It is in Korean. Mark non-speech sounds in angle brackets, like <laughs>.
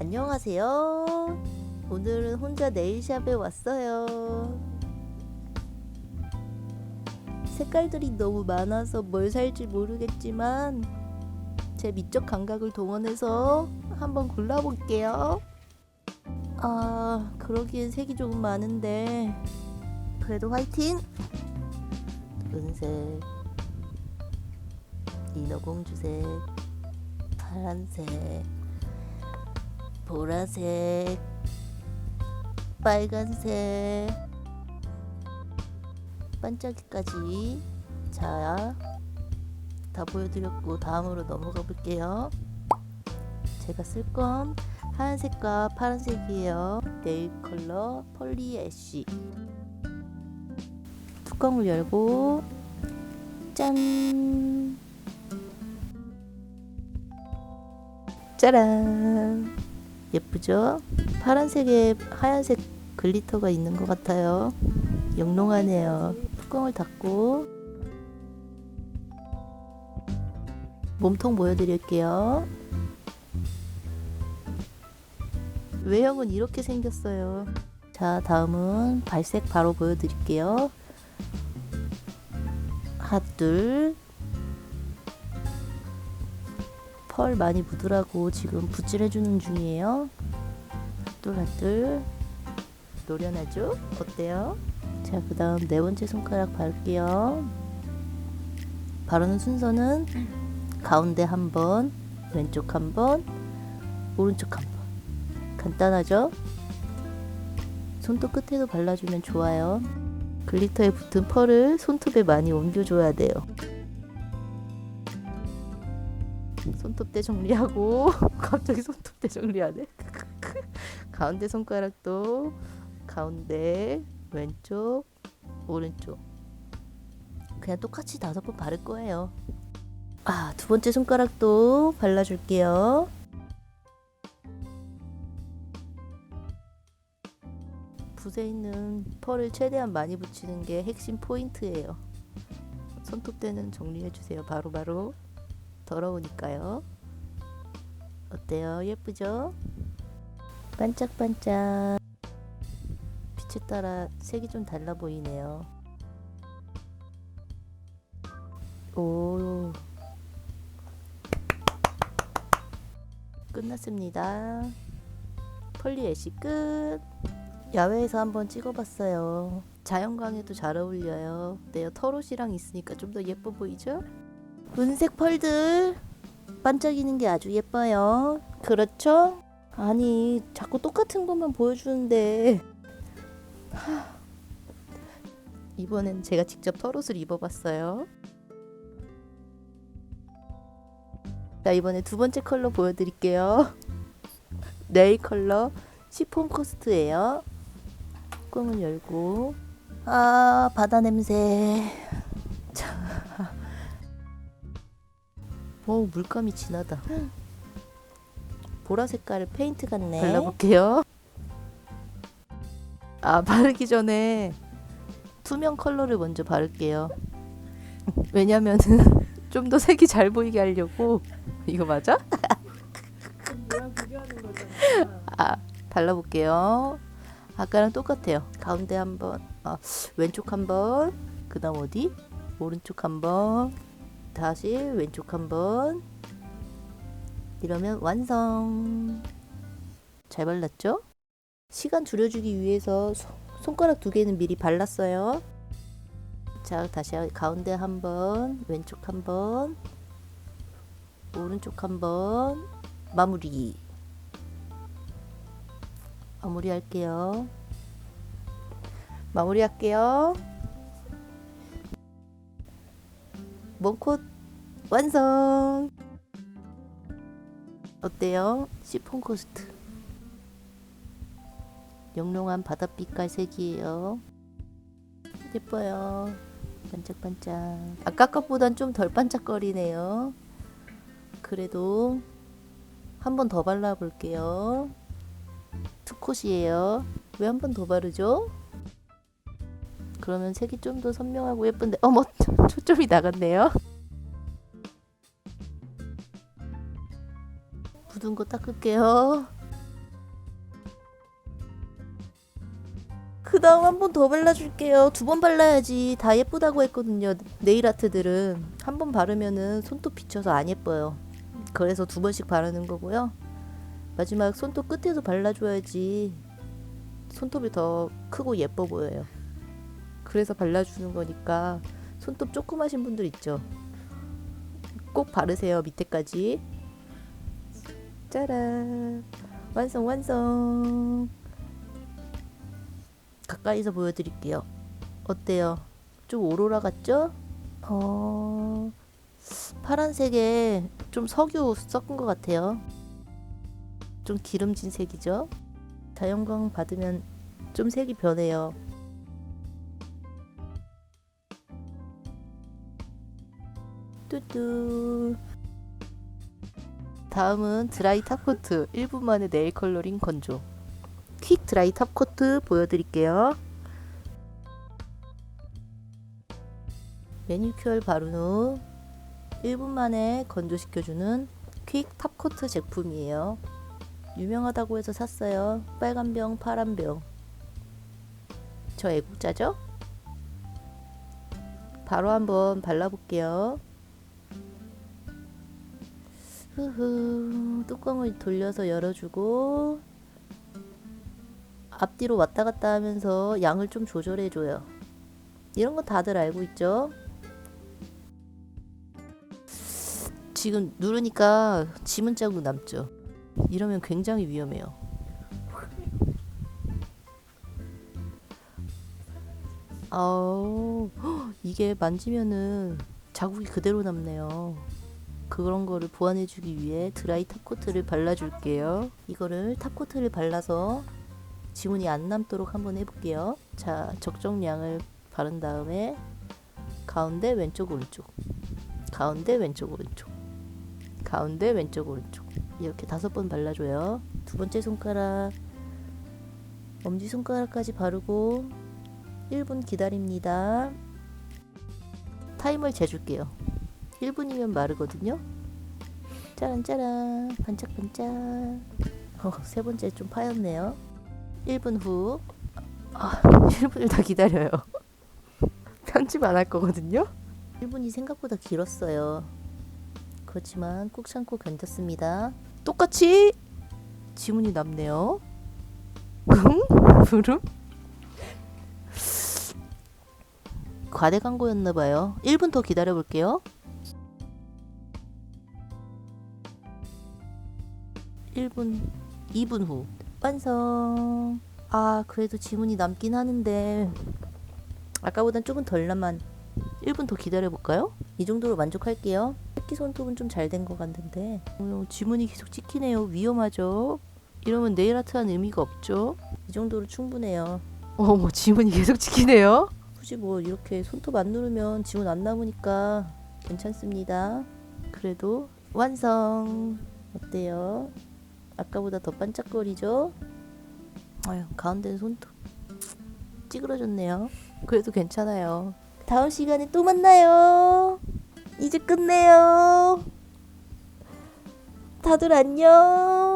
안녕하세요. 오늘은 혼자 네일샵에 왔어요. 색깔들이 너무 많아서 뭘 살지 모르겠지만 제 미적 감각을 동원해서 한번 골라볼게요. 아, 그러기엔 색이 조금 많은데 그래도 화이팅! 은색, 인어공주색, 파란색, 보라색, 빨간색, 반짝이까지 자, 다 보여드렸고 다음으로 넘어가 볼게요. 제가 쓸 건 하얀색과 파란색이에요. 네일 컬러 펄리 애쉬. 뚜껑을 열고 짠! 짜란! 예쁘죠? 파란색에 하얀색 글리터가 있는 것 같아요. 영롱하네요. 뚜껑을 닫고 몸통 보여드릴게요. 외형은 이렇게 생겼어요. 자, 다음은 발색 바로 보여드릴게요. 핫 둘 펄 많이 묻으라고 지금 붓질해주는 중이에요. 핫둘 노련하죠? 어때요? 자, 그 다음 네 번째 손가락 바를게요. 바르는 순서는 가운데 한 번, 왼쪽 한 번, 오른쪽 한 번. 간단하죠? 손톱 끝에도 발라주면 좋아요. 글리터에 붙은 펄을 손톱에 많이 옮겨줘야 돼요. 손톱대 정리하고 <laughs> 갑자기 손톱대 정리하네. <laughs> 가운데 손가락도 가운데 왼쪽 오른쪽 그냥 똑같이 다섯 번 바를 거예요. 아, 두 번째 손가락도 발라줄게요. 붓에 있는 펄을 최대한 많이 붙이는 게 핵심 포인트예요. 손톱대는 정리해주세요. 바로바로 더러우니까요. 어때요? 예쁘죠? 반짝반짝 빛에 따라 색이 좀 달라 보이네요. 오 끝났습니다. 펄리 애쉬 끝. 야외에서 한번 찍어봤어요. 자연광에도 잘 어울려요. 네요. 털옷이랑 있으니까 좀 더 예뻐 보이죠? 은색 펄들 반짝이는 게 아주 예뻐요. 그렇죠? 아니 자꾸 똑같은 것만 보여주는데 하... 이번엔 제가 직접 털옷을 입어봤어요. 자 이번에 두 번째 컬러 보여드릴게요. 네일 컬러 시폰 코스트예요. 뚜껑을 열고 아 바다 냄새. 오 물감이 진하다. 보라 색깔 페인트 같네. 발라볼게요. 아 바르기 전에 투명 컬러를 먼저 바를게요. 왜냐면은 <laughs> 좀 더 색이 잘 보이게 하려고 이거 맞아? <laughs> 아 발라볼게요. 아까랑 똑같아요. 가운데 한번, 아, 왼쪽 한번, 그 다음 어디? 오른쪽 한번, 다시 왼쪽 한번. 이러면 완성. 잘 발랐죠? 시간 줄여주기 위해서 손- 손가락 두 개는 미리 발랐어요. 자, 다시 가운데 한 번, 왼쪽 한 번, 오른쪽 한 번, 마무리. 마무리 할게요. 마무리 할게요. 몽콧 완성! 어때요? 시폰 코스트. 영롱한 바닷빛깔 색이에요. 예뻐요. 반짝반짝. 아까 것보단 좀 덜 반짝거리네요. 그래도 한 번 더 발라볼게요. 투콧이에요. 왜 한 번 더 바르죠? 그러면 색이 좀 더 선명하고 예쁜데 어머 <laughs> 초점이 나갔네요. 묻은 거 닦을게요. 그 다음 한 번 더 발라줄게요. 두 번 발라야지 다 예쁘다고 했거든요. 네일 아트들은 한 번 바르면은 손톱 비쳐서 안 예뻐요. 그래서 두 번씩 바르는 거고요. 마지막 손톱 끝에도 발라줘야지 손톱이 더 크고 예뻐 보여요. 그래서 발라주는 거니까 손톱 조그마신 분들 있죠. 꼭 바르세요 밑에까지. 짜란 완성 완성. 가까이서 보여드릴게요. 어때요? 좀 오로라 같죠? 어 파란색에 좀 석유 섞은 것 같아요. 좀 기름진 색이죠? 자연광 받으면 좀 색이 변해요. 뚜뚜. 다음은 드라이 탑코트 1분 만에 네일 컬러링 건조. 퀵 드라이 탑코트 보여드릴게요. 매니큐어를 바른 후 1분 만에 건조시켜주는 퀵 탑코트 제품이에요. 유명하다고 해서 샀어요. 빨간 병, 파란 병. 저 애국자죠? 바로 한번 발라볼게요. 흐흐, 뚜껑을 돌려서 열어주고 앞뒤로 왔다 갔다 하면서 양을 좀 조절해줘요. 이런 거 다들 알고 있죠? 지금 누르니까 지문 자국 남죠? 이러면 굉장히 위험해요. 아우, 헉, 이게 만지면은 자국이 그대로 남네요. 그런 거를 보완해주기 위해 드라이 탑코트를 발라줄게요. 이거를 탑코트를 발라서 지문이 안 남도록 한번 해볼게요. 자, 적정량을 바른 다음에 가운데 왼쪽 오른쪽, 가운데 왼쪽 오른쪽, 가운데 왼쪽 오른쪽 이렇게 다섯 번 발라줘요. 두 번째 손가락, 엄지 손가락까지 바르고 1분 기다립니다. 타임을 재줄게요. 1분이면 마르거든요. 짜란짜란 반짝반짝. 어, 세 번째 좀 파였네요. 1분 후. 아, 1분을 더 기다려요. <laughs> 편집 안 할 거거든요. 1분이 생각보다 길었어요. 그렇지만 꾹 참고 견뎠습니다. 똑같이 지문이 남네요. 응? 부름? 과대 광고였나봐요. 1분 더 기다려볼게요. 1분, 2분 후. 완성. 아, 그래도 지문이 남긴 하는데, 아까보단 조금 덜 남만. 1분 더 기다려볼까요? 이 정도로 만족할게요. 새끼 손톱은 좀 잘 된 것 같은데, 어, 지문이 계속 찍히네요. 위험하죠? 이러면 네일 아트한 의미가 없죠? 이 정도로 충분해요. 어머, 지문이 계속 찍히네요. 굳이 뭐 이렇게 손톱 안 누르면 지문 안 남으니까 괜찮습니다. 그래도 완성. 어때요? 아까보다 더 반짝거리죠? 아유, 가운데는 손톱 찌그러졌네요. 그래도 괜찮아요. 다음 시간에 또 만나요. 이제 끝내요. 다들 안녕.